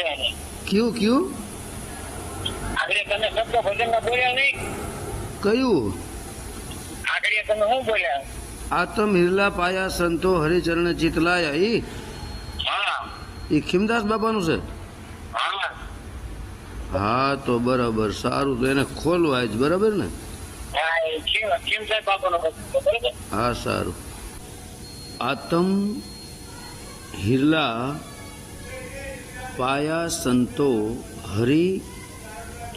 છે કયું કયું? આગળ તમે શબ્દ ભજનમાં બોલ્યા નહીં. કયું? આગળ તમે શું બોલ્યા? આતમ હિરલા પાયા સંતો હરિચરણ ચિતલાયા ઈ ઈ ખીમદાસ બાપાનું છે? હા. તો બરાબર. સારું તો એને ખોલવાય જ બરાબર ને? એ હા સારું. આતમ હિરલા પાયા સંતો હરિ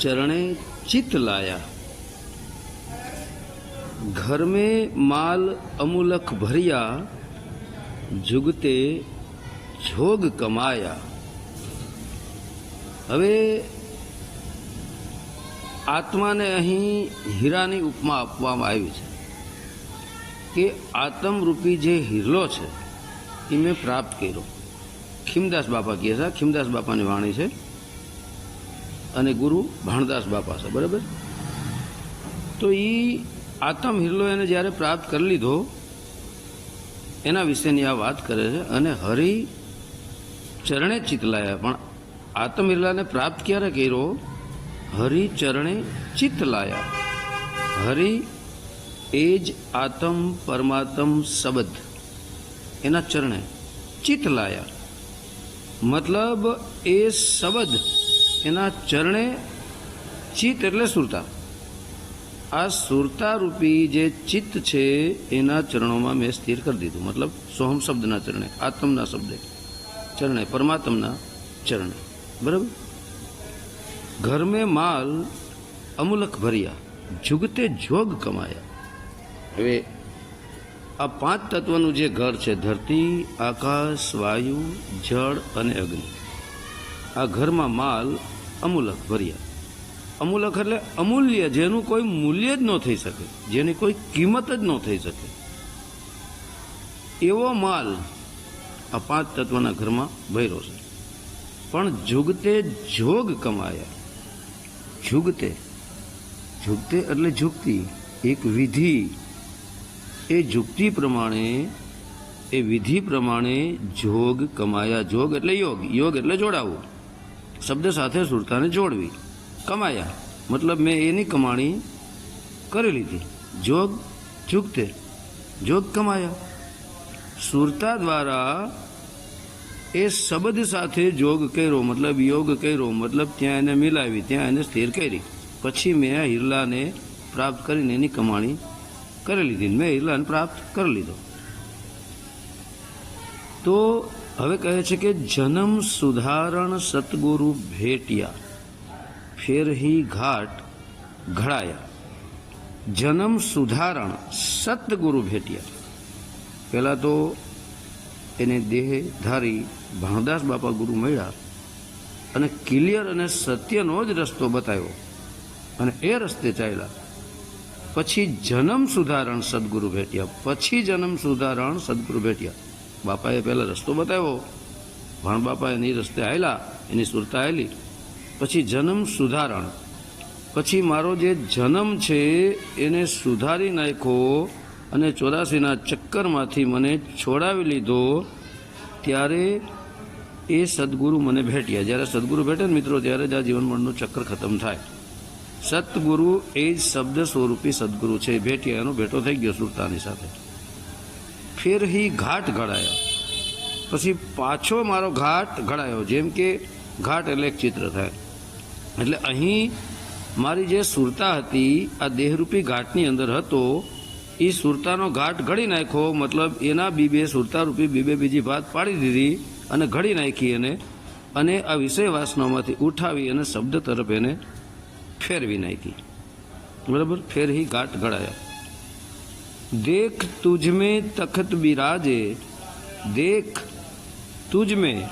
ચરણે ચિત્ત લાયા. ઘર મેં માલ અમુલક ભર્યા, જુગતે જોગ કમાયા. હવે આત્માને અહીં હીરાની ઉપમા આપવામાં આવી છે કે આત્મરૂપી જે હીરલો છે, એ મેં પ્રાપ્ત કર્યો. ખીમદાસ બાપા કહે છે, ખીમદાસ બાપાની વાણી છે અને ગુરુ ભાણદાસ બાપા છે, બરાબર? તો એ આત્મ હિરલો એને જ્યારે પ્રાપ્ત કરી લીધો, એના વિશેની આ વાત કરે છે, અને હરિ ચરણે ચિતલાયા. પણ આત્મ હિરલાને પ્રાપ્ત ક્યારે કર્યો? હરિ ચરણે ચિત્ત લાયા હરિ એ જ આત્મ પરમાત્મ શબ્દ. એના ચરણે ચિત્ત લાયા મતલબ એ શબ્દ એના ચરણે ચિત્ત એટલે સુરતા. આ સુરતા રૂપી જે ચિત્ત છે, એના ચરણોમાં મેં સ્થિર કરી દીધું. મતલબ સોહમ શબ્દના ચરણે, આત્મના શબ્દે ચરણે, પરમાત્મના ચરણે. બરાબર? ઘર મેં માલ અમુલક ભર્યા, જુગતે જોગ કમાયા. હવે આ પાંચ તત્વનું જે ઘર છે, ધરતી, આકાશ, વાયુ, જળ અને અગ્નિ. આ ઘરમાં માલ અમૂલક, ભર્યા. અમૂલક એટલે અમૂલ્ય, જેનું કોઈ મૂલ્ય જ ન થઈ શકે, જેની કોઈ કિંમત જ ન થઈ શકે. એવો માલ આ પાંચ તત્વના ઘરમાં ભર્યો છે. પણ જુગતે જોગ કમાયા. જુગતે. જુગતે એટલે જુગતી, એક વિધિ એ જુક્તિ પ્રમાણે, એ વિધિ પ્રમાણે જોગ કમાયા. જોગ એટલે યોગ. યોગ એટલે જોડાવું. શબ્દ સાથે સુરતાને જોડવી. કમાયા. મતલબ મેં એની કમાણી કરી લીધી. જોગ ચૂકતે. જોગ કમાયા. સુરતા દ્વારા એ શબ્દ સાથે જોગ કર્યો. મતલબ યોગ કર્યો. મતલબ ત્યાં એને મિલાવી, ત્યાં એને સ્થિર કરી. પછી મેં હિરલાને પ્રાપ્ત કરીને એની કમાણી કરી લીધી મેં લન પ્રાપ્ત કરી લીધો. તો હવે કહે છે કે જન્મ સુધારણ સતગુરુ ભેટ્યા ફેરહી ઘાટ ઘડાયા. જન્મ સુધારણ સતગુરુ ભેટ્યા. પહેલાં તો એને દેહધારી ભાણદાસ બાપા ગુરુ મળ્યા અને ક્લિયર અને સત્યનો જ રસ્તો બતાવ્યો અને એ રસ્તે ચાલ્યા. પછી જન્મ સુધારણ સદગુરુ ભેટ્યા. પછી જન્મ સુધારણ સદગુરુ ભેટ્યા. બાપાએ પહેલાં રસ્તો બતાવ્યો. ભાણ બાપા એની રસ્તે આવેલા, એની સુરતા આવેલી. પછી જન્મ સુધારણ. પછી મારો જે જન્મ છે, એને સુધારી નાખ્યો અને ચોરાસીના ચક્કરમાંથી મને છોડાવી લીધો. ત્યારે એ સદગુરુ મને ભેટ્યા. જ્યારે સદગુરુ ભેટે ને મિત્રો, ત્યારે જ આ જીવનમળનું ચક્કર ખતમ થાય. સતગુરુ એ જ શબ્દ સ્વરૂપી સદગુરુ છે. ભેટ્યા એનો ભેટો થઈ ગયો સુરતાની સાથે. ફેર હી ઘાટ ઘડાયો. પછી પાછો મારો ઘાટ ઘડાયો. જેમ કે ઘાટ એટલે એક ચિત્ર થાય. એટલે અહીં મારી જે સુરતા હતી, આ દેહરૂપી ઘાટની અંદર હતો એ સુરતાનો ઘાટ ઘડી નાખ્યો. મતલબ એના બીબે સુરતા રૂપી બીબે બીજી ભાત પાડી દીધી અને ઘડી નાખી એને. અને આ વિષય વાસનામાંથી ઉઠાવી અને શબ્દ તરફ એને फिर विनय की। बराबर, फिर ही घाट घड़ाया। देख तुझ में तखत बिराजे, देख तुझ में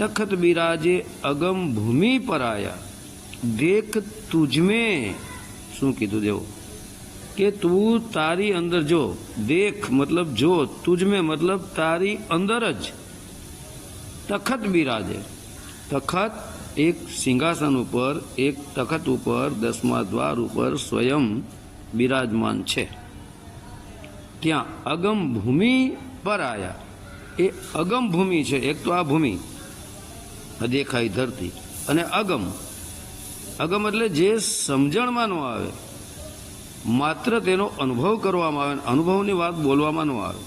तखत बिराजे अगम भूमि पर आया। देख तुझ में શું કીધું દેવો કે તું તારી जो જો દેખ मतलब જો તુજમે મતલબ તારી અંદર જ तखत बिराजे, तखत એક સિંહાસન ઉપર, એક તખત ઉપર, દસમા દ્વાર ઉપર સ્વયં બિરાજમાન છે. ત્યાં અગમ ભૂમિ પર આયા. એ અગમ ભૂમિ છે. એક તો આ ભૂમિ. દેખાય ધરતી. અને અગમ. અગમ એટલે જે સમજણમાં ન આવે. માત્ર તેનો અનુભવ કરવામાં આવે. અનુભવની વાત બોલવામાં ન આવે.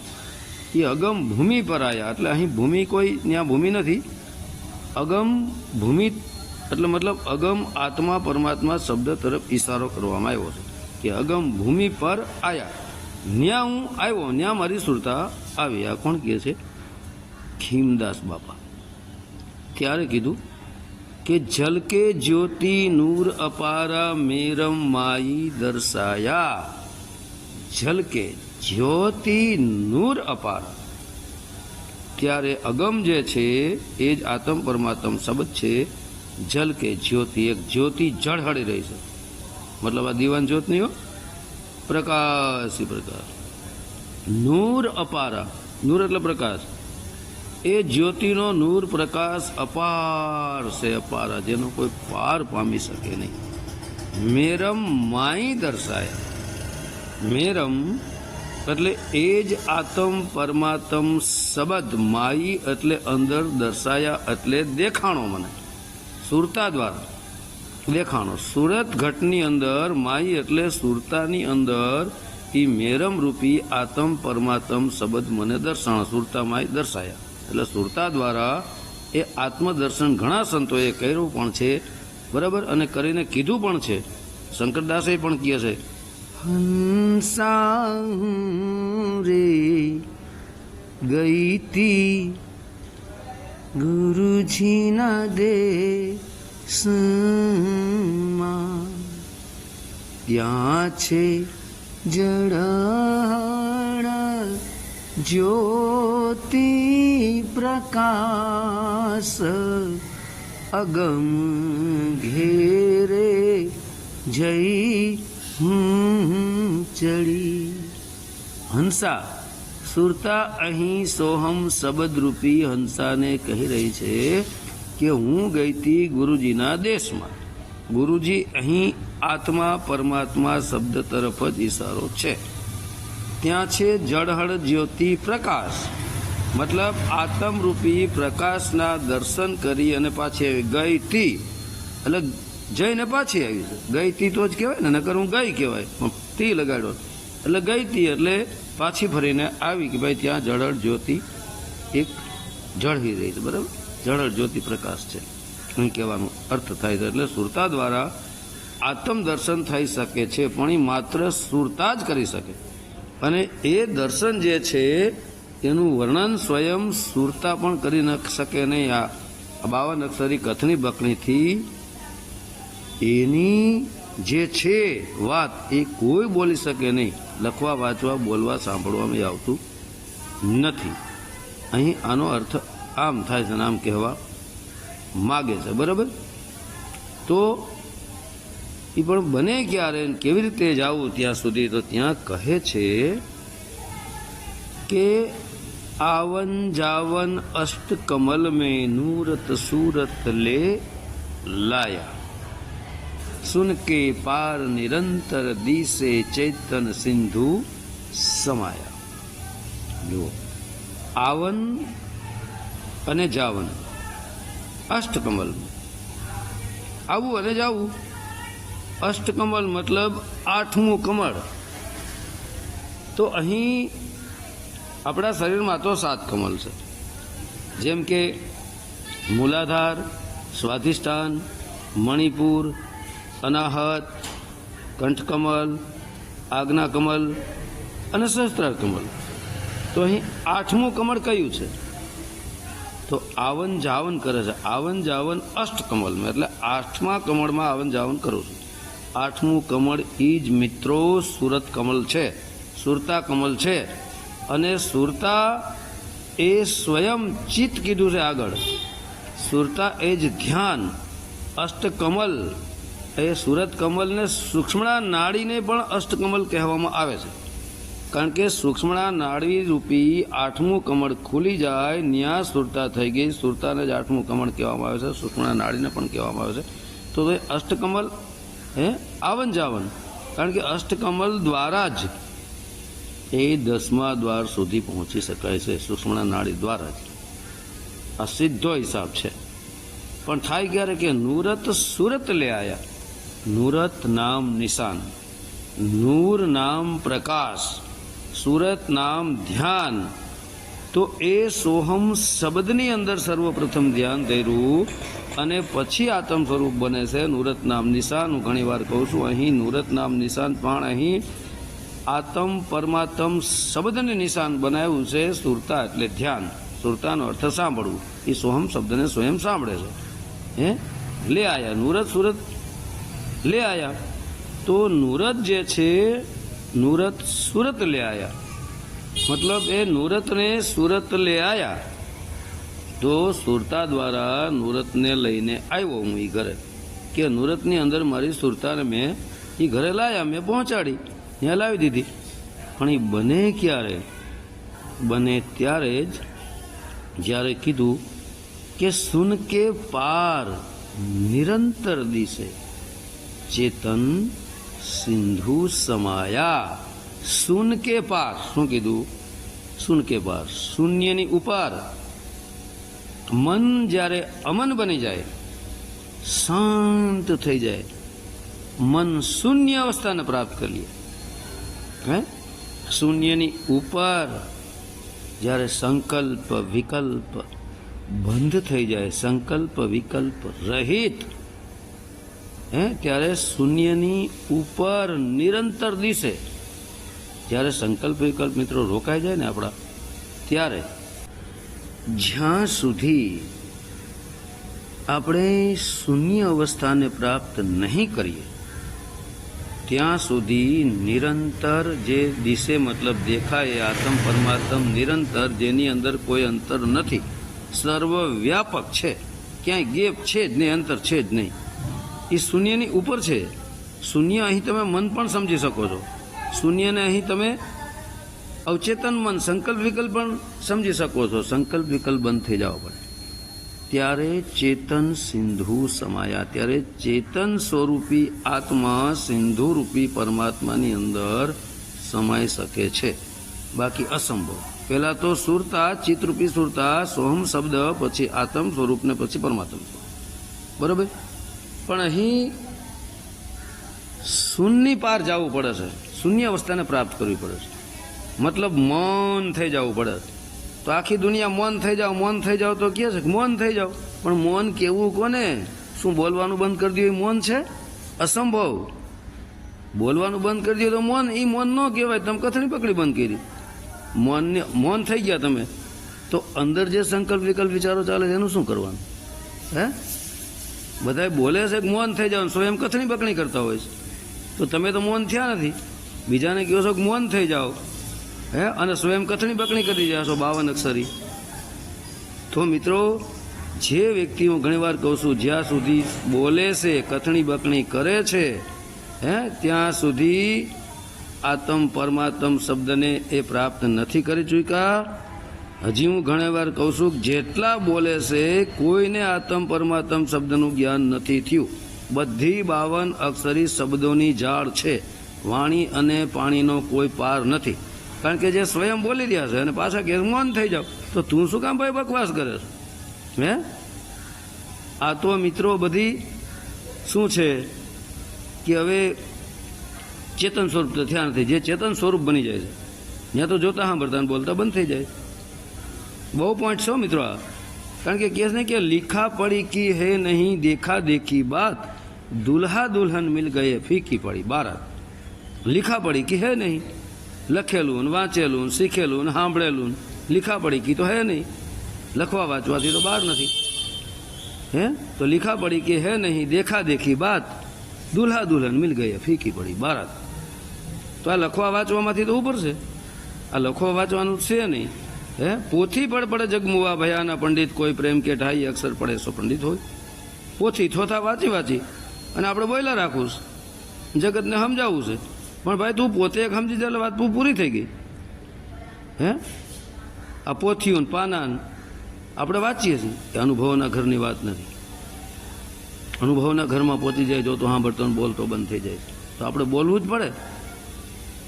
એ અગમ ભૂમિ પર આવ્યા એટલે અહીં ભૂમિ કોઈ, ત્યાં ભૂમિ નથી. અગમ ભૂમિ, એટલે મતલબ અગમ આત્મા પરમાત્મા શબ્દ તરફ ઈશારો કરવામાં આવ્યો છે. કે અગમ ભૂમિ પર આયા. ન્યા હું આવ્યો, ન્યા મારી સુરતા આવી. આ કોણ કહે છે? ખીમદાસ બાપા. ત્યારે કીધું? કે જલ કે જ્યોતિ નૂર અપારા મેરમ માઈ દર્શાયા. ઝલકે જ્યોતિ નૂર અપારા. ત્યારે અગમ જે છે, એ જ આત્મ પરમાત્મ શબ્દ છે, જલ કે જ્યોતિ. એક જ્યોતિ ઝળહળી રહી છે. મતલબ આ દીવાન જ્યોત નહીં હો. પ્રકાશી પ્રકાશ. નૂર અપારા. નૂર એટલે પ્રકાશ. એ જ્યોતિનો નૂર પ્રકાશ અપાર છે, અપારા. જેનો કોઈ પાર પામી શકે નહીં. મેરમ માઈ દર્શાય. મેરમ એટલે એ જ આત્મ પરમાત્મ શબ્દ માઈ એટલે અંદર દર્શાયા એટલે દેખાણો મને. સુરતા દ્વારા. દેખાણો. સુરત ઘટની અંદર માઈ એટલે સુરતાની અંદર એ મેરમ રૂપી આત્મ પરમાત્મ શબ્દ મને દર્શાણ. સુરતા માઈ દર્શાયા. એટલે સુરતા દ્વારા એ આત્મદર્શન ઘણા સંતોએ કર્યું પણ છે. બરાબર? અને કરીને કીધું પણ છે. શંકરદાસે પણ કહે છે હંસા રે ગઈતી ગુરુજીના દે ત્યાં છે જડણ જ્યોતિ પ્રકાશ અગમ ઘેરે જઈ હું ચડી. હંસા, સુરતા અહીં સોહમ શબ્દરૂપી હંસાને કહી રહી છે કે હું ગઈ હતી ગુરુજીના દેશમાં. ગુરુજી અહીં આત્મા પરમાત્મા શબ્દ તરફ જ ઈશારો છે. ત્યાં છે જળહળ જ્યોતિ પ્રકાશ. મતલબ આત્મરૂપી પ્રકાશના દર્શન કરી અને પાછી ગઈતી. એટલે જઈને પાછી આવી ગઈ તી તો જ કહેવાય ને, નકર હું ગઈ કહેવાય. તી લગાડ્યો. એટલે ગઈ તી એટલે પાછી ફરીને આવી કે ભાઈ ત્યાં જળળ જ્યોતિ એક જળવી રહી છે, બરાબર? જળળ જ્યોતિ પ્રકાશ છે. અહીં કહેવાનો અર્થ થાય છે એટલે સુરતા દ્વારા આત્મ દર્શન થઈ શકે છે, પણ એ માત્ર સુરતા જ કરી શકે. અને એ દર્શન જે છે, એનું વર્ણન સ્વયં સુરતા પણ કરી શકે નહીં. આ બાવન અક્ષરી કથની બકણીથી એની જે છે વાત એ કોઈ બોલી શકે નહીં. લખવા, વાંચવા, બોલવા, સાંભળવામાં આવતું નથી. અહીં આનો અર્થ આમ થાય છે આમ કહેવા માગે છે. બરાબર? તો એ પણ બને ક્યારે? કેવી રીતે જાવું ત્યાં સુધી? તો ત્યાં કહે છે કે આવન જાવન અષ્ટ કમલ મેં નૂરત સુરત લે લાયા. સુનકે પાર નિરંતર દિશે ચેતન સિંધુ સમાયા જુઓ આવન અને જાવન અષ્ટકમલ આવું અને જાવું અષ્ટકમલ મતલબ આઠમું કમળ તો અહીં આપણા શરીરમાં તો સાત કમલ છે જેમ કે મૂલાધાર સ્વાધિષ્ઠાન મણિપુર અનાહત, કંઠકમલ, આજ્ઞાકમલ અને સહસ્ત્રાર કમલ તો અહીં આઠમું કમળ કયું છે? તો આવન જાવન કરે છે. આવન જાવન અષ્ટકમલમાં. એટલે આઠમા કમળમાં આવન જાવન કરું છું. આઠમું કમળ એ જ મિત્રો સુરત કમલ છે. સુરતા કમલ છે. અને સુરતા એ સ્વયં ચિત્ત કીધું છે આગળ. સુરતા એ જ ધ્યાન. અષ્ટકમલ એ સુરત કમલને સૂક્ષ્મણા નાડીને પણ અષ્ટકમલ કહેવામાં આવે છે. કારણ કે સૂક્ષ્મણા નાડી રૂપી આઠમું કમળ ખુલી જાય, ન્યા સુરતા થઈ ગઈ. સુરતાને જ આઠમું કમળ કહેવામાં આવે છે, સૂક્ષ્મણા નાડીને પણ કહેવામાં આવે છે. તો તે અષ્ટકમલ, હે? આવન જાવન કારણ કે અષ્ટકમલ દ્વારા જ એ દસમા દ્વાર સુધી પહોંચી શકાય છે, સૂક્ષ્મણા નાડી દ્વારા જ. આ સીધો હિસાબ છે. પણ થાય ક્યારે કે નૂરત સુરત લે આયા. નૂરત નામ નિશાન નૂર નામ પ્રકાશ સુરત નામ ધ્યાન તો એ સોહમ શબ્દની અંદર સર્વપ્રથમ ધ્યાન ધર્યું અને પછી આત્મ સ્વરૂપ બને છે નુરત નામ નિશાન હું ઘણી વાર કહું છું, અહીં નુરત નામ નિશાન પણ અહીં આત્મ પરમાત્મ શબ્દને નિશાન બનાવ્યું છે સુરતા એટલે ધ્યાન. સુરતાનો અર્થ સાંભળવું. એ સોહમ શબ્દને સ્વયં સાંભળે છે. હે? લે આયા નૂરત સુરત લે આયા. તો નુરત જે છે, નૂરત સુરત લે આયા. મતલબ એ નૂરતને સુરત લે આયા. તો સુરતા દ્વારા નુરતને લઈને આવ્યો હું એ ઘરે. કે નુરતની અંદર મારી સુરતાને મેં એ ઘરે લાયા, મેં પહોંચાડી. ત્યાં લાવી દીધી. પણ એ બને ક્યારે? બને ત્યારે જ જ્યારે કીધું કે સુન કે પાર નિરંતર દિશે. ચેતન સિંધુ સમાયા સુન કે પાર શું કીધું સુન કે પાર શૂન્યની ઉપર મન જ્યારે અમન બની જાય શાંત થઈ જાય મન શૂન્ય અવસ્થાને પ્રાપ્ત કરીએ હે શૂન્યની ઉપર જ્યારે સંકલ્પ વિકલ્પ બંધ થઈ જાય સંકલ્પ વિકલ્પ રહિત હે? ત્યારે શૂન્યની ઉપર નિરંતર દિશે. જ્યારે સંકલ્પ વિકલ્પ મિત્રો રોકાઈ જાય ને આપણા, ત્યારે જ્યાં સુધી આપણે શૂન્ય અવસ્થાને પ્રાપ્ત નહીં કરીએ, ત્યાં સુધી નિરંતર જે દિશે મતલબ દેખાય આત્મ પરમાત્મ નિરંતર, જેની અંદર કોઈ અંતર નથી. સર્વવ્યાપક છે. ક્યાંય ગેપ છે જ નહીં, અંતર છે જ નહીં. એ શૂન્યની ઉપર છે. શૂન્ય અહીં તમે મન પણ સમજી શકો છો. શૂન્યને અહીં તમે અવચેતન મન, સંકલ્પ વિકલ્પ પણ સમજી શકો છો. સંકલ્પ વિકલ્પ બંધ થઈ જવા પડે. ત્યારે ચેતન સિંધુ સમાયા. ત્યારે ચેતન સ્વરૂપી આત્મા સિંધુ રૂપી પરમાત્માની અંદર સમાઈ શકે છે. બાકી અસંભવ. પહેલાં તો સુરતા, ચિત્તરૂપી સુરતા, સોહમ શબ્દ, પછી આત્મ સ્વરૂપ ને પછી પરમાત્મા બરોબર? પણ અહીં શૂન્ય પાર જવું પડે છે. શૂન્ય અવસ્થાને પ્રાપ્ત કરવી પડે છે. મતલબ મૌન થઈ જવું પડે. તો આખી દુનિયા મૌન થઈ જાઓ મૌન થઈ જાઓ તો કહે છે મૌન થઈ જાઓ પણ મૌન કેવું કોને? શું બોલવાનું બંધ કરી દઉં એ મૌન છે? અસંભવ. બોલવાનું બંધ કરી દઉં તો મૌન એ મૌન ન કહેવાય. તમે કથણી પકડી બંધ કરી. મૌનને, મૌન થઈ ગયા તમે. તો અંદર જે સંકલ્પ વિકલ્પ વિચારો ચાલે છે, એનું શું કરવાનું? હે? બધા બોલે છે કે મૌન થઈ જાવ, સ્વયં કથની બકણી કરતા હોય છે. તો તમે તો મૌન થયા નથી. બીજાને કહો છો કે મૌન થઈ જાઓ. હે? અને સ્વયં કથણી બકણી કરી રહ્યા છો બાવન અક્ષરી. તો મિત્રો, જે વ્યક્તિ હું ઘણીવાર કહું છું, જ્યાં સુધી બોલે છે કથણી બકણી કરે છે, હે? ત્યાં સુધી આત્મ પરમાત્મ શબ્દને એ પ્રાપ્ત નથી કરી ચૂક્યા. હજી હું ઘણીવાર કહું છું જેટલા બોલે છે, કોઈને આત્મ પરમાત્મ શબ્દનું જ્ઞાન નથી થયું. બધી બાવન અક્ષરી શબ્દોની ઝાડ છે. વાણી અને પાણીનો કોઈ પાર નથી. કારણ કે જે સ્વયં બોલી રહ્યા છે અને પાછા કે થઈ જાવ તો તું શું કામ ભાઈ બકવાસ કરે છે? હે? આ તો મિત્રો બધી શું છે કે હવે ચેતન સ્વરૂપ તો થયા નથી જે ચેતન સ્વરૂપ બની જાય છે. ત્યાં તો જોતા સાંભળતા બોલતા બંધ થઈ જાય. બહુ પોઈન્ટ છો મિત્રો આ? કારણ કે કહે છે કે લીખા પડી કી હે નહીં, દેખા દેખી બાત. દુલ્હા દુલ્હન મિલ ગયે ફીકી પડી બારત. લીખા પડી કી હે નહીં. લખેલું ને વાંચેલું, શીખેલું ને સાંભળેલું, લીખા પડી કી તો હે નહીં. લખવા વાંચવાથી તો બહાર નથી. હે? તો લીખા પડી કે હે નહીં, દેખા દેખી બાત. દુલ્હા દુલ્હન મિલ ગયે ફીકી પડી બારત. તો આ લખવા વાંચવામાંથી તો ઉપર છે આ લખવા વાંચવાનું છે નહીં. હે? પોથી પડ પડે જગમુવા ભયાના પંડિત, કોઈ પ્રેમ કે ઢાઈ અક્ષર પડે સો પંડિત હોય. પોથી થોથા વાંચી વાંચી અને આપણે બોયલા રાખવું જગતને સમજાવવું છે. પણ ભાઈ તું પોતે એક સમજી જાય વાત પૂરી થઈ ગઈ. હે? આ પોથીઓ ને પાના આપણે વાંચીએ છીએ કે અનુભવના ઘરની વાત નથી. અનુભવના ઘરમાં પહોંચી જાય જો તો સાંભળતો ને બોલતો બંધ થઈ જાય. તો આપણે બોલવું જ પડે.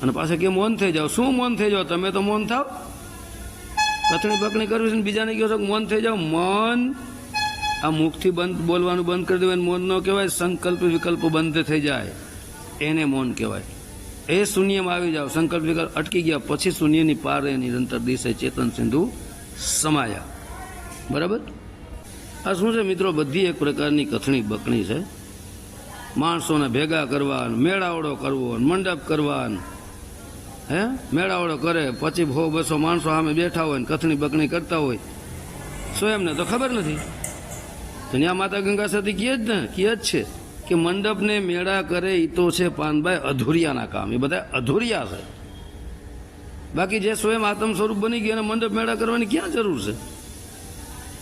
અને પાછા કે મૌન થઈ જાઓ? શું મૌન થઈ જાઓ? તમે તો મૌન થાવ? કથણી બકણી કરવી છે ને બીજાને કહો છો મૌન થઈ જાઓ, મૌન. આ મુખથી બંધ બોલવાનું બંધ કરી દેવાય મૌન ન કહેવાય, સંકલ્પ વિકલ્પ બંધ થઈ જાય. એને મૌન કહેવાય. એ શૂન્યમાં આવી જાઓ, સંકલ્પ વિકલ્પ અટકી ગયા, પછી શૂન્યની પારે નિરંતર દિશે ચેતન સિંધુ સમાયા. બરાબર? આ શું છે મિત્રો? બધી એક પ્રકારની કથણી બકણી છે. માણસોને ભેગા કરવા મેળાવડો કરવો, મંડપ કરવા ને હે? મેળાવડો કરે, પછી હો બસો માણસો સામે બેઠા હોય ને કથણી બકણી કરતા હોય. સ્વયંને તો ખબર નથી? ત્યાં માતા ગંગા સતી કહે જ ને, કહે જ છે કે મંડપને મેળા કરે એ તો છે પાનભાઈ અધુરિયાના કામ. એ બધા અધુરિયા છે. બાકી જે સ્વયં આત્મ સ્વરૂપ બની ગયા મંડપ મેળા કરવાની ક્યાં જરૂર છે?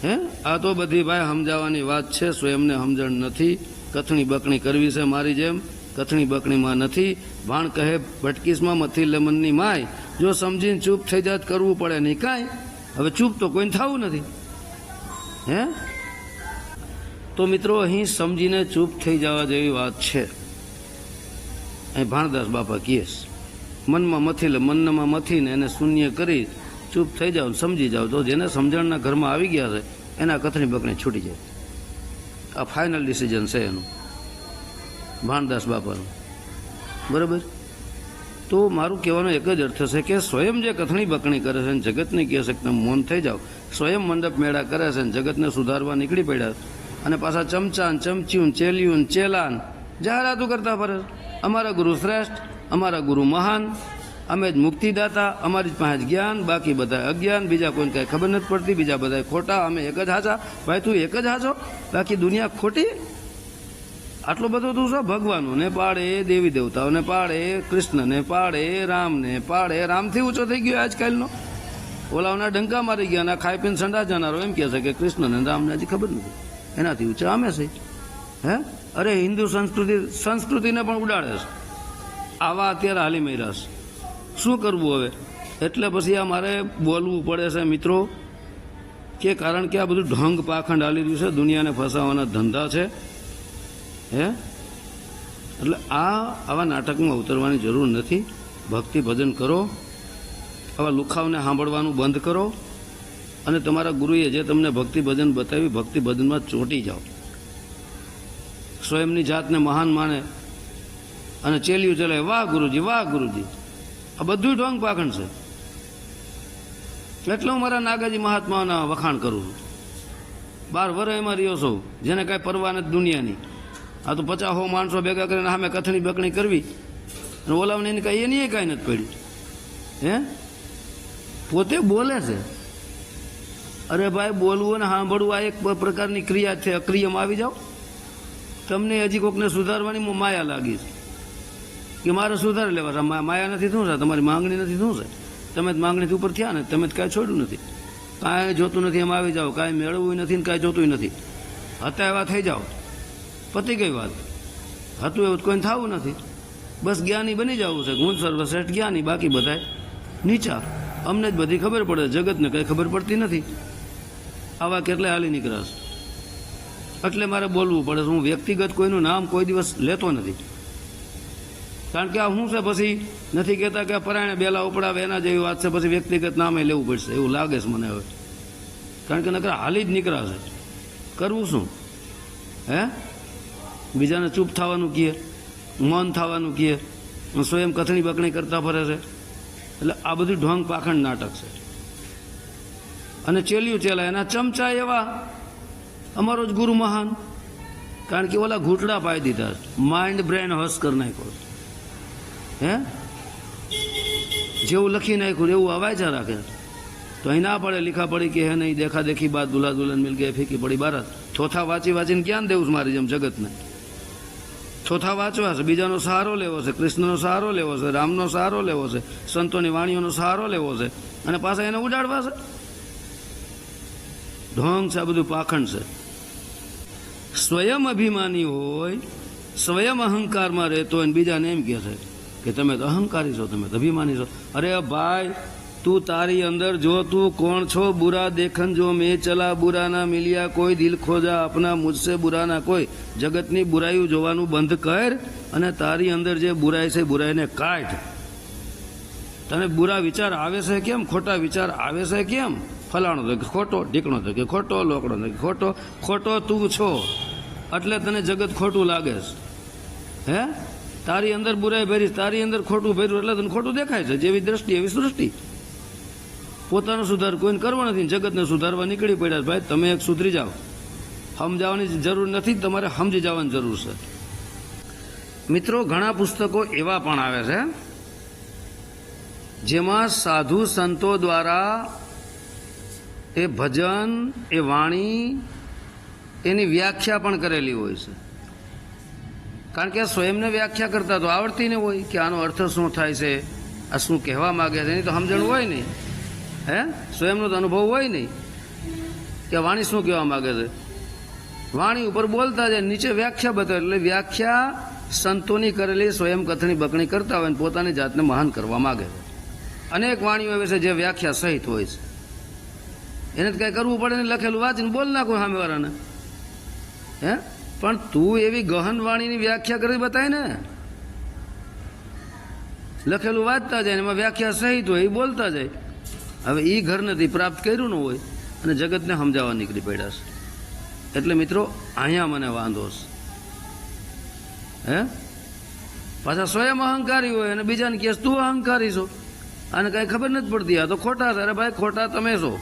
હે? આ તો બધી ભાઈ સમજાવવાની વાત છે, સ્વયંને સમજણ નથી. કથણી બકણી કરવી છે મારી જેમ. કથણી બકણીમાં નથી. ભાણ કહે, ભટકીસમાં મથી લેમનની માય, જો સમજીને ચૂપ થઈ જાત કરવું પડે નહીં કાંઈ. હવે ચૂપ તો કોઈને થવું નથી. હે? તો મિત્રો, અહીં સમજીને ચૂપ થઈ જવા જેવી વાત છે. અહીં ભાણદાસ બાપા કહે મનમાં મથી લે, મનમાં મથીને એને શૂન્ય કરી ચૂપ થઈ જાઓ સમજી જાઓ, તો જેને સમજણના ઘરમાં આવી ગયા છે, એના કથની બકણી છૂટી જાય. આ ફાઇનલ ડિસિઝન છે એનું. ભાણદાસ બાપાનું. બરાબર? તો મારું કહેવાનો એક જ અર્થ છે કે સ્વયં જે કથણી બકણી કરે છે ને જગતને કહે છે કે તમે મૌન થઈ જાઓ, સ્વયં મંડપ મેળા કરે છે ને જગતને સુધારવા નીકળી પડ્યા અને પાછા ચમચા ને ચમચીયું ચેલિયું ચેલાન જાહેરાતો કરતા ફરે અમારા ગુરુ શ્રેષ્ઠ, અમારા ગુરુ મહાન, અમે જ મુક્તિદાતા, અમારી જ પાસે જ્ઞાન, બાકી બધા અજ્ઞાન, બીજા કોઈને કાંઈ ખબર નથી પડતી, બીજા બધા ખોટા, અમે એક જ હાચા. ભાઈ, તું એક જ હાચો? બાકી દુનિયા ખોટી આટલો બધું તું શું? ભગવાનોને પાડે, દેવી દેવતાઓને પાડે, કૃષ્ણને પાડે, રામને પાડે. રામથી ઊંચો થઈ ગયો આજકાલનો. ઓલાઓના ડંકા મારી ગયા ના ખાઈ પીને સંડા જનારો એમ કહે છે કે કૃષ્ણને રામને હજી ખબર નથી. એનાથી ઊંચા અમે છે. હે? અરે, હિન્દુ સંસ્કૃતિ, સંસ્કૃતિને પણ ઉડાડે છે. આવા અત્યારે હાલી મર્યા છે. શું કરવું હવે? એટલે પછી આ મારે બોલવું પડે છે, મિત્રો, કે કારણ કે આ બધું ઢંગ પાખંડ હાલી રહ્યું છે. દુનિયાને ફસાવાના ધંધા છે. હે? એટલે આ આવા નાટકમાં ઉતરવાની જરૂર નથી. ભક્તિ ભજન કરો. આવા લુખાવને સાંભળવાનું બંધ કરો. અને તમારા ગુરુએ જે તમને ભક્તિ ભજન બતાવી ભક્તિ ભજનમાં ચોંટી જાઓ. સ્વયંની જાતને મહાન માને. અને ચેલિયું ચલે વાહ ગુરુજી વાહ ગુરુજી. આ બધું ઢોંગ પાખંડ છે. એટલે હું મારા નાગાજી મહાત્માઓના વખાણ કરું છું. બાર વર એમાં રહ્યો છું. જેને કાંઈ પરવા નથી દુનિયાની. આ તો પચાસ હો માણસો ભેગા કરીને સામે કથણી બકણી કરવી. અને ઓલાવને એને કાંઈ એની કાંઈ નથી પડ્યું. હે? પોતે બોલે છે. અરે ભાઈ, બોલવું અને સાંભળવું આ એક પ્રકારની ક્રિયા છે, અક્રિયામાં આવી જાઓ. તમને હજી કોકને સુધારવાની માયા લાગી છે. કે મારે સુધારી લેવા માયા નથી શું છે? તમારી માંગણી નથી શું છે? તમે જ માંગણીથી ઉપર થયા ને, તમે જ કાંઈ છોડ્યું નથી. કાંઈ જોતું નથી, એમ આવી જાઓ. કાંઈ મેળવવું નથી ને કાંઈ જોતું નથી. હતા એવા થઈ જાઓ. પતી ગઈ વાત. હતું એવું કોઈને થવું નથી. બસ જ્ઞાની બની જવું છે. ગુણ સર્વશ્રેષ્ઠ જ્ઞાની, બાકી બધાય નીચા અમને જ બધી ખબર પડે, જગતને કંઈ ખબર પડતી નથી. આવા કેટલે હાલી નીકળાશ એટલે મારે બોલવું પડે હું વ્યક્તિગત કોઈનું નામ કોઈ દિવસ લેતો નથી. કારણ કે આ શું છે પછી? નથી કહેતા કે પરાયણે બેલા ઉપડાવે, એના જેવી વાત છે. પછી વ્યક્તિગત નામે લેવું પડશે. એવું લાગે છે મને હવે. કારણ કે નકર હાલી જ નીકળાશે કરવું શું? હે? બીજાને ચૂપ થવાનું કહે, મૌન થવાનું કહે સ્વયં કથણી બકણી કરતા ફરે છે. એટલે આ બધું ઢોંગ પાખંડ નાટક છે. અને ચેલ્યું ચેલા એના ચમચા એવા, અમારો જ ગુરુ મહાન. કારણ કે ઓલા ઘૂંટડા પાઈ દીધા માઇન્ડ બ્રેન હસ કરી નાખ્યો હે? જેવું લખી નાખ્યું એવું અવાજા રાખે તો અહીં ના પડે, લીખા પડી કે હે નહીં, દેખા દેખી બાદ દુલા દુલ્હન મિલ ગયા ફીકી પડી બારત. થોથા વાંચી વાંચીને ક્યાં દેવું મારી જેમ જગતને? ચોથા વાંચવા છે, બીજાનો સહારો લેવો છે, કૃષ્ણનો સહારો લેવો છે, રામનો સહારો લેવો છે, સંતોની વાણીઓનો સહારો લેવો છે અને પાછા એને ઉડાડવા છે. ઢોંગ છે, આ બધું પાખંડ છે. સ્વયં અભિમાની હોય, સ્વયં અહંકારમાં રહેતો હોય બીજાને એમ કહે છે કે તમે તો અહંકારી છો, તમે તો અભિમાની છો. અરે ભાઈ તું તારી અંદર જો તું કોણ છો? બુરા દેખન જો મેં ચલા બુરા ના મિલિયા કોઈ, દિલ ખોજા આપના મુજસે બુરા ના કોઈ. જગતની બુરાઈઓ જોવાનું બંધ કર અને તારી અંદર જે બુરાઈ છે, બુરાઈને કાઢ. તને બુરા વિચાર આવે છે કેમ? ખોટા વિચાર આવે છે કેમ? ફલાણો તો ખોટો, ઢીકણો તો ખોટો, લોકડો તો ખોટો. ખોટો તું છો. એટલે તને જગત ખોટું લાગે છે. હે? તારી અંદર બુરાઈ ભરી, તારી અંદર ખોટું ભર્યું એટલે તને ખોટું દેખાય છે. જેવી દ્રષ્ટિ, એવી સૃષ્ટિ. પોતાનો સુધાર કોઈને કરવો નથી જગતને સુધારવા નીકળી પડ્યા ભાઈ, તમે એક સુધરી જાઓ. સમજાવવાની જરૂર નથી, તમારે સમજી જવાની જરૂર છે. મિત્રો, ઘણા પુસ્તકો એવા પણ આવે છે, જેમાં સાધુ સંતો દ્વારા એ ભજન, એ વાણી, એની વ્યાખ્યા પણ કરેલી હોય છે. કારણ કે આ સ્વયંને વ્યાખ્યા કરતા તો આવડતી ને હોય કે આનો અર્થ શું થાય છે, આ શું કહેવા માંગે છે, એની તો સમજણ હોય નહીં. હે? સ્વયંનો તો અનુભવ હોય નહીં. કે વાણી શું કહેવા માંગે છે? વાણી ઉપર બોલતા જાય, નીચે વ્યાખ્યા બતાવે, એટલે વ્યાખ્યા સંતોની કરેલી સ્વયં કથની બકણી કરતા હોય અને પોતાની જાતને મહાન કરવા માંગે છે. અનેક વાણીઓ એવી છે જે વ્યાખ્યા સહિત હોય છે. એને કઈ કરવું પડે નહીં, લખેલું વાંચીને બોલ નાખો સામેવાળાને. હે? પણ તું એવી ગહન વાણીની વ્યાખ્યા કરી બતાય ને. લખેલું વાંચતા જાય ને એમાં વ્યાખ્યા સહિત હોય, એ બોલતા જાય. હવે એ ઘર નથી પ્રાપ્ત કર્યું ન હોય અને જગતને સમજાવવા નીકળી પડ્યા છે. એટલે મિત્રો, અહીંયા મને વાંધો છે. હે? પાછા સ્વયં અહંકારી હોય અને બીજાને કહે તું અહંકારી છો. અને કાંઈ ખબર નથી પડતી. આ તો ખોટા છે. અરે ભાઈ, ખોટા તમે છો.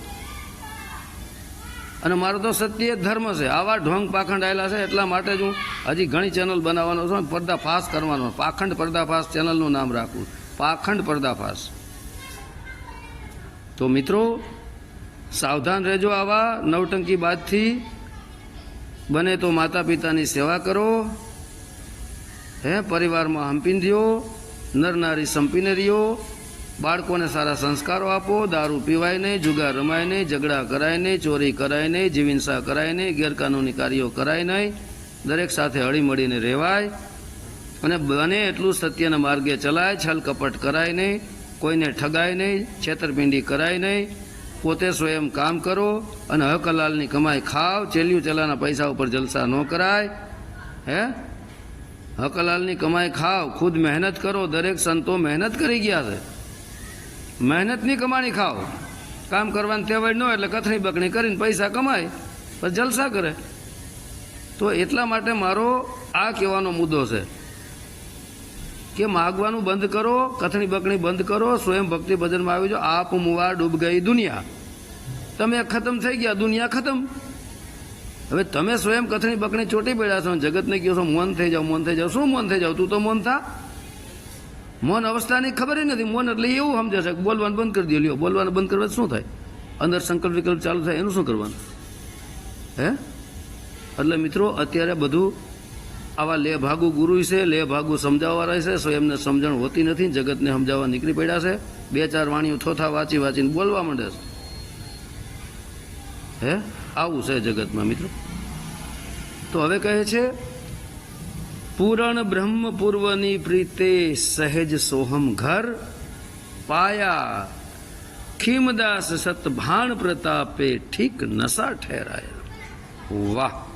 અને મારો તો સત્ય ધર્મ છે. આવા ઢોંગ પાખંડ આવેલા છે એટલા માટે જ હું હજી ઘણી ચેનલ બનાવવાનો છું પડદાફાશ કરવાનો. પાખંડ પડદાફાશ ચેનલનું નામ રાખવું પાખંડ પર્દાફાશ. તો મિત્રો, સાવધાન રહેજો આવા નવટંકી બાદથી. બને તો માતા પિતાની સેવા કરો. હે, પરિવારમાં હંપીને રહ્યો, નર નારી સંપીને રહ્યો. બાળકોને સારા સંસ્કારો આપો, દારૂ પીવાય નહીં, જુગાર રમાય નહીં, ઝઘડા કરાય નહીં, ચોરી કરાય નહીં જીવનસા કરાય નહીં, ગેરકાનૂની કાર્યો કરાય નહીં. દરેક સાથે હળીમળીને રહેવાય. અને બને એટલું સત્યના માર્ગે ચલાય છલ કપટ કરાય નહીં. કોઈને ઠગાય નહીં, છેતરપિંડી કરાય નહીં. પોતે સ્વયં કામ કરો અને હક કમાઈ ખાવ, ચેલ્યું ચેલાના પૈસા ઉપર જલસા ન કરાય. હે? હકલાલની કમાઈ ખાવ, ખુદ મહેનત કરો, દરેક સંતો મહેનત કરી ગયા છે. મહેનતની કમાણી ખાઓ કામ કરવાની ટેવાય ન હોય એટલે કથણી બકણી કરીને પૈસા કમાય પછી જલસા કરે. તો એટલા માટે મારો આ કહેવાનો મુદ્દો છે. કે માગવાનું બંધ કરો, કથણી બકણી બંધ કરો, સ્વયં ભક્તિ ભજનમાં આવી જાઓ, આપ મુવા ડૂબ ગઈ દુનિયા. તમે ખતમ થઈ ગયા, દુનિયા ખતમ. હવે તમે સ્વયં કથણી બકણી ચોટી પડ્યા છો જગતને કહો છો, મૌન થઈ જાઓ, મૌન થઈ જાઓ. શું મૌન થઈ જાવ તું તો મૌન થા? મૌન અવસ્થાની ખબર નથી. મૌન એટલે એવું સમજે બોલવાનું બંધ કરી દે. લ્યો, બોલવાનું બંધ કરવા શું થાય? અંદર સંકલ્પ વિકલ્પ ચાલુ થાય, એનું શું કરવાનું? હે? એટલે મિત્રો, અત્યારે બધું આવા લે ભાગુ ગુરુ છે લે ભાગુ સમજાવવાળા છે સ્વયંને સમજણ હોતી નથી, જગતને સમજાવવા નીકળી પડ્યા છે. બે ચાર વાણીઓ થોથા વાંચી વાંચીને બોલવા માંડે છે. હે? આવું છે જગતમાં મિત્રો. તો હવે કહે છે, પૂરણ બ્રહ્મ પૂર્વની પ્રીતે સહેજ સોહમ ઘર, પાયા ખીમદાસ સતભાણ પ્રતાપે ઠીક નશા ઠેરાયા. વાહ!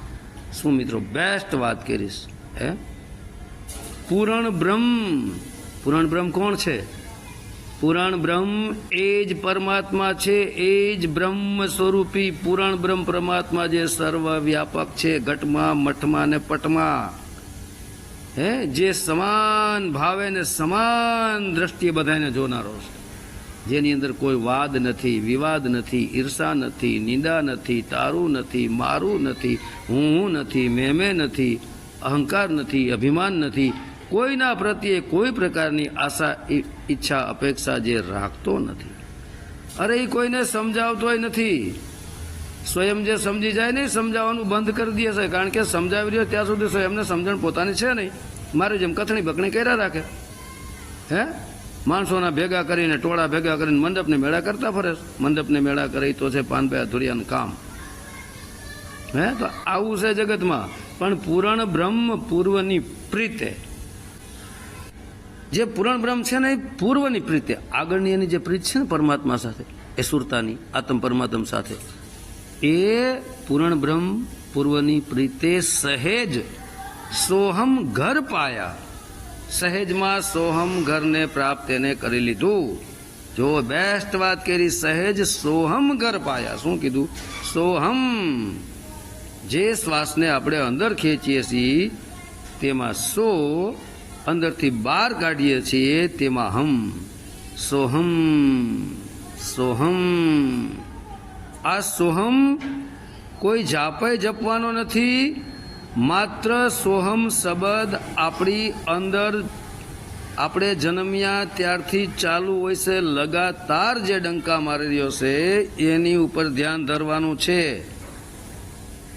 શું મિત્રો બેસ્ટ વાત કરીશ, હે? પૂરણ બ્રહ્મ પૂરણ બ્રહ્મ કોણ છે? પુરાણ બ્રહ્મ એ જ પરમાત્મા છે, એ જ બ્રહ્મ સ્વરૂપી પુરાણ બ્રહ્મ પરમાત્મા જે સર્વ વ્યાપક છે, ઘટમાં, મઠમાં ને પટમાં. હે? જે સમાન ભાવે ને સમાન દ્રષ્ટિએ બધાને જોનારો છે. જેની અંદર કોઈ વાદ નથી, વિવાદ નથી, ઈર્ષા નથી, નિંદા નથી, તારું નથી, મારું નથી, હું હું નથી, મેં નથી, અહંકાર નથી, અભિમાન નથી. કોઈના પ્રત્યે કોઈ પ્રકારની આશા ઈચ્છા, અપેક્ષા જે રાખતો નથી. અરે એ કોઈને સમજાવતોય નથી. સ્વયં જે સમજી જાય ને સમજાવવાનું બંધ કરી દે છે. કારણ કે સમજાવી રહ્યો ત્યાં સુધી સ્વયંને સમજણ પોતાની છે નહીં. મારે જેમ કથણી બકણી કર્યા રાખે. હે? માણસોના ભેગા કરીને, ટોળા ભેગા કરીને મંડપને મેળા કરતા ફરે. મંડપને મેળા કરે તો છે પાનભાઈ અધુરિયાનું કામ. હે, તો આવું છે જગતમાં. પણ પૂરણ બ્રહ્મ પૂર્વની પ્રીતે. જે પૂરણ બ્રહ્મ છે ને એ પૂર્વની પ્રીતે. આગળની એની જે પ્રીત છે ને પરમાત્મા સાથે, એ સુરતાની, આત્મ પરમાત્મ સાથે. એ પૂરણ બ્રહ્મ પૂર્વની પ્રીતે સહેજ સોહમ ઘર પાયા. સહેજમાં સોહમ ઘરને પ્રાપ્ત એને કરી લીધું. જો બેસ્ટ વાત કરી, સહેજ સોહમ ઘર પાયા. શું કીધું? સોહમ. જે શ્વાસને આપણે અંદર ખેંચીએ છીએ, તેમાં સો અંદરથી બહાર કાઢીએ છીએ, તેમાં હમ. સોહમ. સોહમ. આ સોહમ કોઈ જાપે જપવાનો નથી માત્ર સોહમ શબ્દ આપણી અંદર આપણે જન્મ્યા ત્યારથી ચાલુ હોય છે, લગાતાર જે ડંકા મારી રહ્યો છે, એની ઉપર ધ્યાન ધરવાનું છે.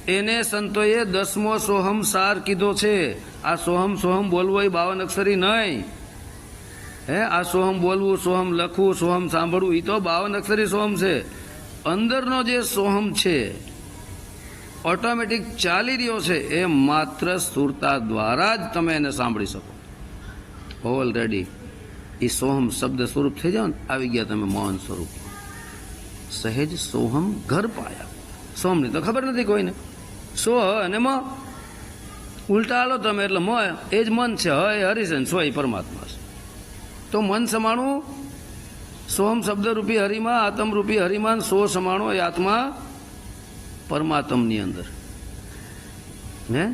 એને સંતોએ દસમો સોહમ સાર કીધો છે. આ સોહમ સોહમ બોલવો એ બાવન અક્ષરી નહીં. હે, આ સોહમ બોલવું, સોહમ લખવું, સોહમ સાંભળવું એ તો બાવન અક્ષરી સોહમ છે. અંદરનો જે સોહમ છે ઓટોમેટિક ચાલી રહ્યો છે એ માત્ર સુરતા દ્વારા જ તમે એને સાંભળી શકો. ઓલરેડી એ સોહમ શબ્દ સ્વરૂપ થઈ જાઓ ને, આવી ગયા તમે મૌન સ્વરૂપ. સહેજ સોહમ ઘર પાયા. સોહમની તો ખબર નથી કોઈને. સો અને મ. ઉલટા આલો તમે એટલે મ, એ જ મન છે. હ એ હરિસન સો એ પરમાત્મા છે. તો મન સમાણું સોહમ શબ્દરૂપી હરિમાં, આત્મરૂપી હરિમાન સો સમાણો એ આત્મા પરમાત્મની અંદર. હે?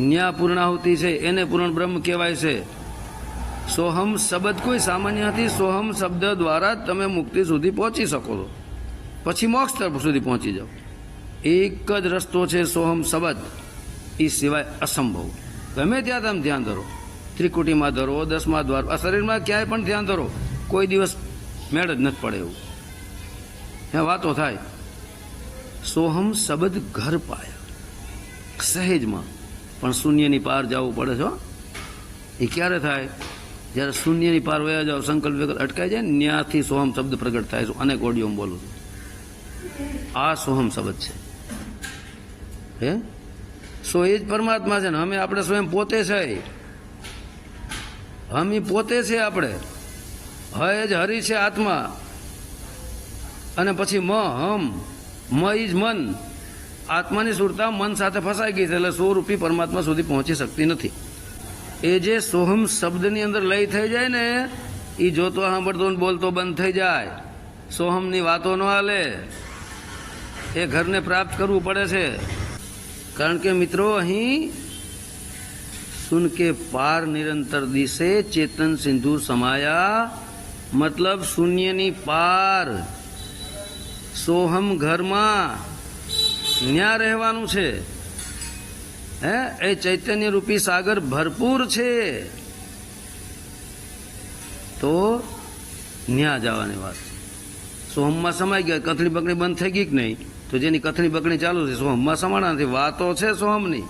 ન્યા પૂર્ણાહુતિ છે, એને પૂર્ણ બ્રહ્મ કહેવાય છે. સોહમ શબ્દ કોઈ સામાન્ય નથી, સોહમ શબ્દ દ્વારા તમે મુક્તિ સુધી પહોંચી શકો છો. પછી મોક્ષ તરફ સુધી પહોંચી જાઓ. એક જ રસ્તો છે સોહમ શબ્દ. એ સિવાય અસંભવ. ગમે ત્યાં તમે ધ્યાન ધરો. ત્રિકુટીમાં ધરો, દસમા દ્વાર, આ શરીરમાં ક્યાંય પણ ધ્યાન ધરો. કોઈ દિવસ મેળ જ નથી પડે એવું. ત્યાં વાતો થાય. સોહમ શબ્દ ઘર પાયા. સહેજમાં. પણ શૂન્યની પાર જવું પડે છે એ ક્યારે થાય? જ્યારે શૂન્યની પાર વયા જાઓ, સંકલ્પ વિકલ્પ અટકાઈ જાય ને ત્યાંથી સોહમ શબ્દ પ્રગટ થાય છે. અનેક ઓડિયોમાં બોલું છું. આ સોહમ શબ્દ છે. હે? સો એ જ પરમાત્મા છે ને, અમે આપણે સ્વયં પોતે છે અમે પોતે છે આપણે. હ એ જ હરિ છે આત્મા. અને પછી મ હમ. મ જ મન. આત્માની સુરતા મન સાથે ફસાઈ ગઈ છે એટલે સ્વરૂપી પરમાત્મા સુધી પહોંચી શકતી નથી. એ જે સોહમ શબ્દની અંદર લય થઈ જાય ને એ જોતો સાંભળતો બોલતો બંધ થઈ જાય. સોહમની વાતો ન હાલે. એ ઘરને પ્રાપ્ત કરવું પડે છે. કારણ કે મિત્રો, અહીં સુન કે પાર નિરંતર દિશે ચેતન સિંધુ સમાયા. મતલબ શૂન્યની પાર. સોહમ ઘરમાં ન્યા રહેવાનું છે. હે? એ ચૈતન્ય રૂપી સાગર ભરપૂર છે. તો ન્યા જવાની વાત. સોહમમાં સમાઈ ગયા. કથળી બકડી બંધ થઈ ગઈ કે નહીં? તો જેની કથળી બકડી ચાલુ છે સોહમમાં સમાણા નથી. વાતો છે સોહમની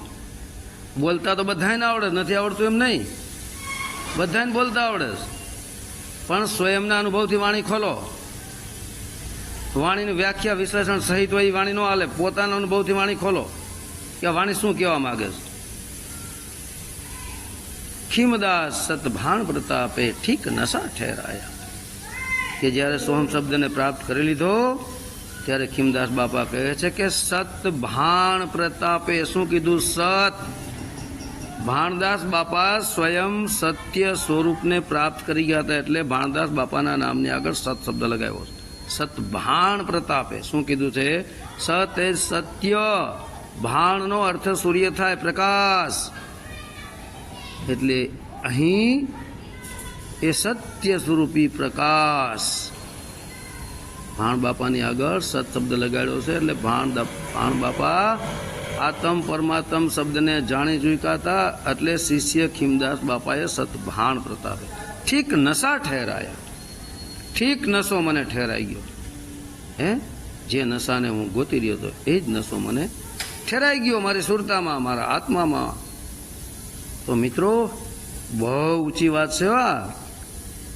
બોલતા તો બધાને આવડે, નથી આવડતું એમ નહીં? બધાને બોલતા આવડે. પણ સ્વયંના અનુભવથી વાણી ખોલો. વાણીની વ્યાખ્યા વિશ્લેષણ સહિત હોય એ વાણી નો હાલે પોતાના અનુભવથી વાણી ખોલો. કે વાણી શું કહેવા માંગે છે? ખીમદાસ સતભાણ પ્રતાપે ઠીક નશા ઠેરાયા. કે જ્યારે સોહમ શબ્દને પ્રાપ્ત કરી લીધો, ત્યારે ખીમદાસ બાપા કહે છે કે સત ભાણ પ્રતાપે શું કીધું? સત. ભાણદાસ બાપા સ્વયં સત્ય સ્વરૂપને પ્રાપ્ત કરી ગયા હતા એટલે ભાણદાસ બાપાના નામની આગળ સત શબ્દ લગાવ્યો છે. સત ભાણ પ્રતાપે. શું કીધું છે? સત એ સત્ય. ભાણનો અર્થ સૂર્ય થાય પ્રકાશ. એટલે અહીં એ સત્ય સ્વરૂપી પ્રકાશ. ભાણ બાપાની આગળ સત શબ્દ લગાડ્યો છે, એટલે ભાણ ભાણ બાપા આતમ પરમાત્મ શબ્દને જાણી ચૂક્યા હતા એટલે શિષ્ય ખીમદાસ બાપાએ સત ભાણ પ્રતાપે. ઠીક નશા ઠહેરાયા ઠીક નસો મને ઠેરાઈ ગયો. હે? જે નશાને હું ગોતી રહ્યો હતો, એ જ નશો મને ઠેરાઈ ગયો મારી સુરતામાં, મારા આત્મામાં. તો મિત્રો, બહુ ઊંચી વાત છે વા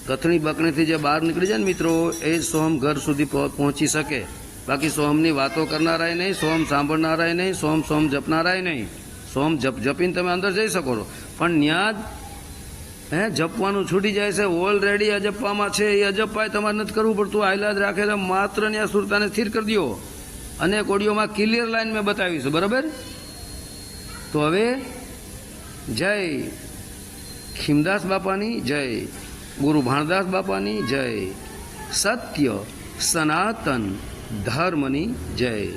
કથણી બકણીથી જે બહાર નીકળી જાય ને મિત્રો, એ જ સોહમ ઘર સુધી પહો- પહોંચી શકે. બાકી સોહમની વાતો કરનારાય નહીં સોહમ સાંભળનારાય નહીં સોહમ સોહમ જપનારાય નહીં. સોહમ જપ, જપીને તમે અંદર જઈ શકો છો. પણ ત્યાં જ હે, જપવાનું છૂટી જાય છે ઓલરેડી અજપવામાં છે, એ અજપાય તમારે નથી કરવું પડતું. આયલા જ રાખે છે માત્ર ને સુરતાને સ્થિર કરી દો અને કોડીઓમાં ક્લિયર લાઈન મેં બતાવીશું બરાબર? તો હવે, જય ખીમદાસ બાપાની, જય ગુરુ ભાણદાસ બાપાની, જય સત્ય સનાતન ધર્મની, જય.